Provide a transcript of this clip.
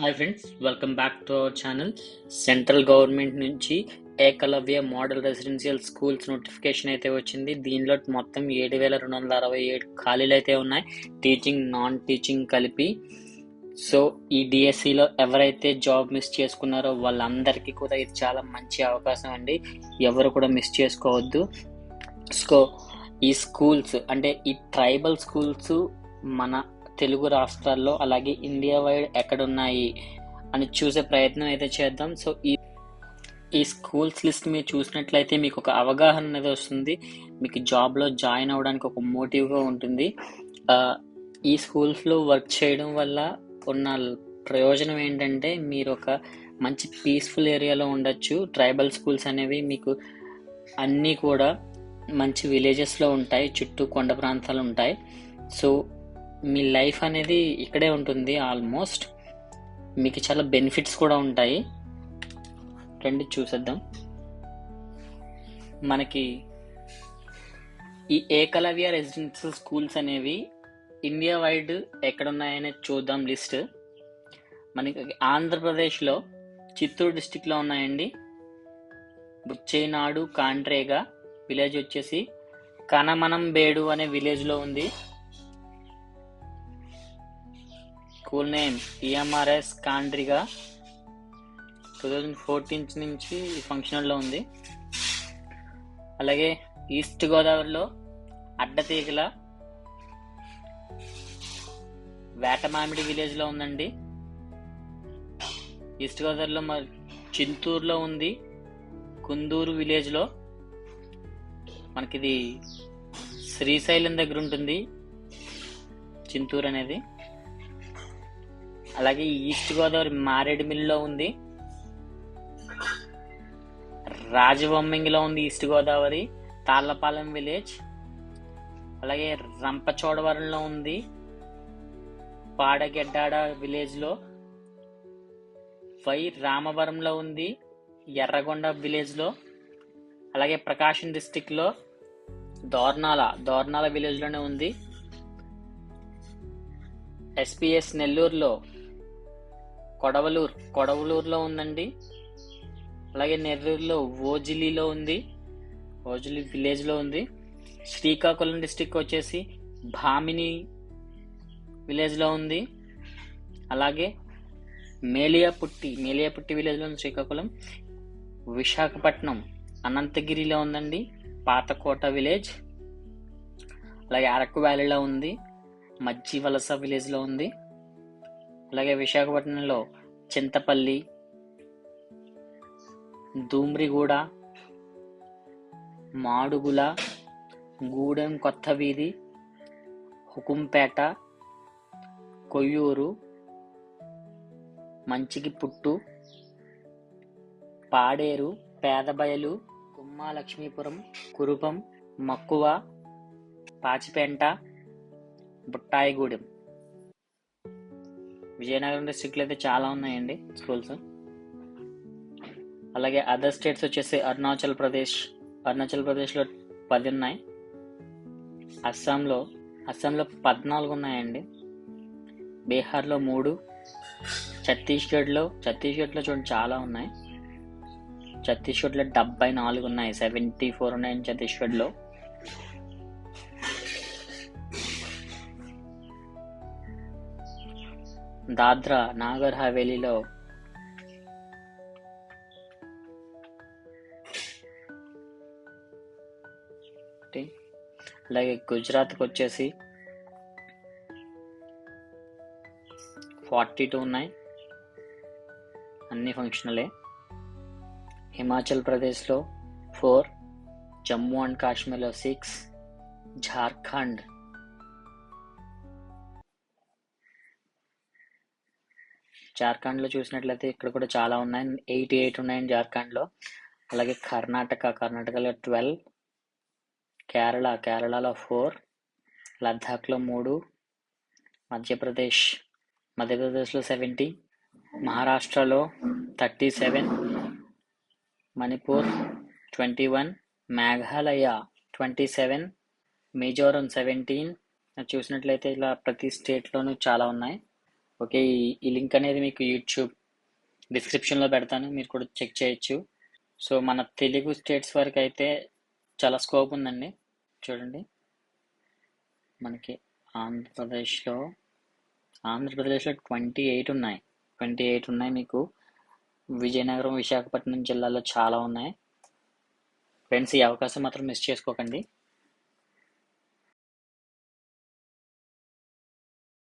Hi friends welcome back to our channel central government నుంచి Eklavya model residential schools notification అయితే వచ్చింది. దీనిలో మొత్తం ఏడు వేల రెండు వందల అరవై ఏడు ఖాళీలు అయితే ఉన్నాయి. టీచింగ్ నాన్ టీచింగ్ కలిపి. సో ఈ డిఎస్సిలో ఎవరైతే జాబ్ మిస్ చేసుకున్నారో వాళ్ళందరికీ కూడా ఇది చాలా మంచి అవకాశం అండి. ఎవరు కూడా మిస్ చేసుకోవద్దు. సో ఈ స్కూల్స్ అంటే ఈ ట్రైబల్ స్కూల్స్ మన తెలుగు రాష్ట్రాల్లో అలాగే ఇండియా వైడ్ ఎక్కడున్నాయి అని చూసే ప్రయత్నం అయితే చేద్దాం. సో ఈ ఈ స్కూల్స్ లిస్ట్ మీరు చూసినట్లయితే మీకు ఒక అవగాహన అనేది వస్తుంది. మీకు జాబ్లో జాయిన్ అవ్వడానికి ఒక మోటివ్గా ఉంటుంది. ఈ స్కూల్స్లో వర్క్ చేయడం వల్ల ఉన్న ప్రయోజనం ఏంటంటే మీరు ఒక మంచి పీస్ఫుల్ ఏరియాలో ఉండొచ్చు. ట్రైబల్ స్కూల్స్ అనేవి మీకు అన్నీ కూడా మంచి విలేజెస్లో ఉంటాయి. చుట్టూ కొండ ప్రాంతాలు ఉంటాయి. సో మీ లైఫ్ అనేది ఇక్కడే ఉంటుంది ఆల్మోస్ట్. మీకు చాలా బెనిఫిట్స్ కూడా ఉంటాయి. రండి చూసేద్దాం. మనకి ఈ ఏకలవ్య రెసిడెన్షియల్ స్కూల్స్ అనేవి ఇండియా వైడ్ ఎక్కడ ఉన్నాయనే చూద్దాం లిస్ట్. మనకి ఆంధ్రప్రదేశ్లో చిత్తూరు డిస్టిక్లో ఉన్నాయండి. బుచ్చేనాడు కాండ్రేగా విలేజ్ వచ్చేసి కనమనం బేడు అనే విలేజ్లో ఉంది. School name EMRS Kandriga two thousand fourteen నుంచి ఫంక్షనల్లో ఉంది. అలాగే ఈస్ట్ గోదావరిలో అడ్డతీగల వేటమామిడి విలేజ్లో ఉందండి. ఈస్ట్ గోదావరిలో మరి చింతూరులో ఉంది. కుందూరు విలేజ్లో మనకిది శ్రీశైలం దగ్గర ఉంటుంది చింతూరు అనేది. అలాగే ఈస్ట్ గోదావరి మారేడుమిల్లిలో ఉంది. రాజబొమ్మింగిలో ఉంది ఈస్ట్ గోదావరి. తాళ్ళపాలెం విలేజ్. అలాగే రంపచోడవరంలో ఉంది. పాడగెడ్డాడ విలేజ్లో. వై రామవరంలో ఉంది. ఎర్రగొండ విలేజ్లో. అలాగే ప్రకాశం డిస్టిక్లో దోర్నాల దోర్నాల విలేజ్లోనే ఉంది. ఎస్పిఎస్ నెల్లూరులో. కొడవలూరు. కొడవలూరులో ఉందండి. అలాగే నెల్లూరులో ఓజిలీలో ఉంది. ఓజిలీ విలేజ్లో ఉంది. శ్రీకాకుళం డిస్టిక్ వచ్చేసి భామిని విలేజ్లో ఉంది. అలాగే మేలియాపుట్టి మేలియాపుట్టి విలేజ్లో ఉంది శ్రీకాకుళం. విశాఖపట్నం అనంతగిరిలో ఉందండి. పాతకోట విలేజ్. అలాగే అరకు వ్యాలీలో ఉంది. మజ్జి వలస విలేజ్లో ఉంది. అలాగే విశాఖపట్నంలో చింతపల్లి దూమ్రిగూడ మాడుగుల గూడెం కొత్త వీధి హుకుంపేట కొయ్యూరు మంచికి పుట్టు పాడేరు పేదబయలు కుమ్మాలక్ష్మీపురం కురుపం మక్కువ పాచిపెంట బుట్టాయిగూడెం. విజయనగరం డిస్టిక్లో అయితే చాలా ఉన్నాయండి స్కూల్స్. అలాగే అదర్ స్టేట్స్ వచ్చేసి అరుణాచల్ ప్రదేశ్ అరుణాచల్ ప్రదేశ్లో పది ఉన్నాయి. అస్సాంలో అస్సాంలో పద్నాలుగు ఉన్నాయండి. బీహార్లో మూడు ఛత్తీస్గఢ్లో ఛత్తీస్గఢ్లో చూడండి చాలా ఉన్నాయి. ఛత్తీస్గఢ్లో డెబ్బై నాలుగు ఉన్నాయి సెవెంటీ ఫోర్ ఉన్నాయి ఛత్తీస్గఢ్లో. దాద్రా నాగర్ హవేలీలో అలాగే గుజరాత్కి వచ్చేసి ఫార్టీ టూ ఉన్నాయి. అన్ని ఫంక్షనలే. హిమాచల్ ప్రదేశ్లో ఫోర్ జమ్మూ అండ్ కాశ్మీర్లో సిక్స్ జార్ఖండ్ జార్ఖండ్లో చూసినట్లయితే ఇక్కడ కూడా చాలా ఉన్నాయి. ఎయిటీ ఎయిట్ ఉన్నాయి జార్ఖండ్లో. అలాగే కర్ణాటక కర్ణాటకలో ట్వెల్వ్ కేరళ కేరళలో ఫోర్ లద్దాఖ్లో మూడు మధ్యప్రదేశ్ మధ్యప్రదేశ్లో సెవెంటీ మహారాష్ట్రలో thirty seven Manipur twenty one Meghalaya twenty seven Mizoram seventeen. చూసినట్లయితే ఇలా ప్రతి స్టేట్లోనూ చాలా ఉన్నాయి. ఓకే ఈ లింక్ అనేది మీకు యూట్యూబ్ డిస్క్రిప్షన్లో పెడతాను మీరు కూడా చెక్ చేయొచ్చు. సో మన తెలుగు స్టేట్స్ వరకు అయితే చాలా స్కోప్ ఉందండి. చూడండి. మనకి ఆంధ్రప్రదేశ్లో ఆంధ్రప్రదేశ్లో ట్వంటీ ఎయిట్ ఉన్నాయి. ట్వంటీ ఎయిట్ ఉన్నాయి మీకు. విజయనగరం విశాఖపట్నం జిల్లాలో చాలా ఉన్నాయి. ఫ్రెండ్స్ ఈ అవకాశం మాత్రం మిస్ చేసుకోకండి.